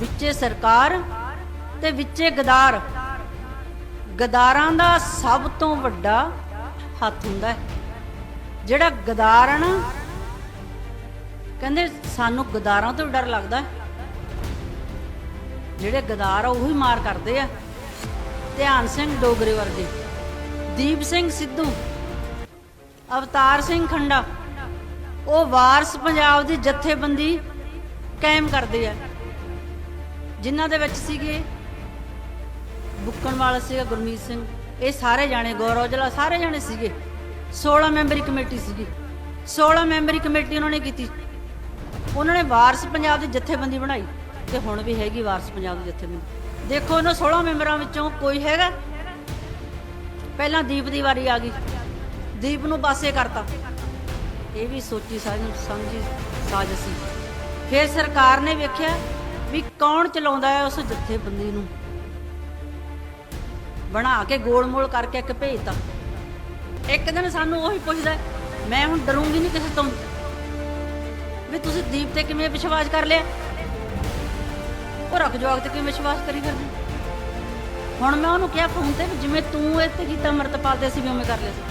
ਵਿੱਚੇ ਸਰਕਾਰ ਤੇ ਵਿੱਚੇ ਗਦਾਰ। ਗਦਾਰਾਂ ਦਾ ਸਭ ਤੋਂ ਵੱਡਾ ਹੱਥ ਹੁੰਦਾ ਹੈ। ਜਿਹੜਾ ਗਦਾਰ ਆ ਕਹਿੰਦੇ ਸਾਨੂੰ ਗਦਾਰਾਂ ਤੋਂ ਡਰ ਲੱਗਦਾ ਜਿਹੜੇ ਗਦਾਰ ਆ, ਉਹੀ ਮਾਰ ਕਰਦੇ ਆ। ਧਿਆਨ ਸਿੰਘ ਡੋਗਰੇ ਵਰਗੇ, ਦੀਪ ਸਿੰਘ ਸਿੱਧੂ, ਅਵਤਾਰ ਸਿੰਘ ਖੰਡਾ, ਉਹ ਵਾਰਸ ਪੰਜਾਬ ਦੀ ਜਥੇਬੰਦੀ ਕਾਇਮ ਕਰਦੇ ਆ। ਜਿਨ੍ਹਾਂ ਦੇ ਵਿੱਚ ਸੀਗੇ ਬੁੱਕਣ ਵਾਲਾ ਸੀਗਾ ਗੁਰਮੀਤ ਸਿੰਘ। ਇਹ ਸਾਰੇ ਜਾਣੇ ਗੌਰਵ ਜਲਾ ਸਾਰੇ ਜਾਣੇ ਸੀਗੇ। 16 ਮੈਂਬਰੀ ਕਮੇਟੀ ਸੀਗੀ। 16 ਮੈਂਬਰੀ ਕਮੇਟੀ ਉਹਨਾਂ ਨੇ ਕੀਤੀ। ਉਹਨਾਂ ਨੇ ਵਾਰਸ ਪੰਜਾਬ ਦੀ ਜਥੇਬੰਦੀ ਬਣਾਈ ਤੇ ਹੁਣ ਵੀ ਹੈਗੀ ਵਾਰਸ ਪੰਜਾਬ ਦੀ ਜਥੇਬੰਦੀ। ਦੇਖੋ ਇਹਨਾਂ 16 ਮੈਂਬਰਾਂ ਵਿੱਚੋਂ ਕੋਈ ਹੈਗਾ? ਪਹਿਲਾਂ ਦੀਪ ਦੀ ਵਾਰੀ ਆ ਗਈ। ਦੀਪ ਨੂੰ ਪਾਸੇ ਕਰਤਾ। ਇਹ ਵੀ ਸੋਚੀ ਸਾਰੀ ਸਮਝੀ ਸਾਜ਼ਿਸ਼। ਸੀ ਫਿਰ ਸਰਕਾਰ ਨੇ ਵੇਖਿਆ ਵੀ ਕੌਣ ਚਲਾਉਂਦਾ ਹੈ ਉਸ ਜਥੇਬੰਦੀ ਨੂੰ? ਬਣਾ ਕੇ ਗੋਲ-ਮੋਲ ਕਰਕੇ ਇੱਕ ਭੇਜਤਾ। ਇੱਕ ਦਿਨ ਸਾਨੂੰ ਉਹੀ ਪੁੱਛਦਾ ਮੈਂ ਹੁਣ ਡਰੂੰਗੀ ਨਹੀਂ ਕਿਸੇ ਤੋਂ? ਵੀ ਤੁਸੀਂ ਦੀਪ ਤੇ ਕਿਵੇਂ ਵਿਸ਼ਵਾਸ ਕਰ ਲਿਆ? ਉਹ ਰੱਖ ਜਵਾਗ ਤੇ ਕਿਵੇਂ ਵਿਸ਼ਵਾਸ ਕਰੀ ਫਿਰਦੇ? ਹੁਣ ਮੈਂ ਉਹਨੂੰ ਕਿਹਾ ਫੋਨ ਤੇ ਵੀ ਜਿਵੇਂ ਤੂੰ ਇਹ ਤੇ ਕੀਤਾ, ਅਮਰਤਪਾਲ ਤੇ ਸੀ ਵੀ ਉਵੇਂ ਕਰ ਲਿਆ ਸੀ।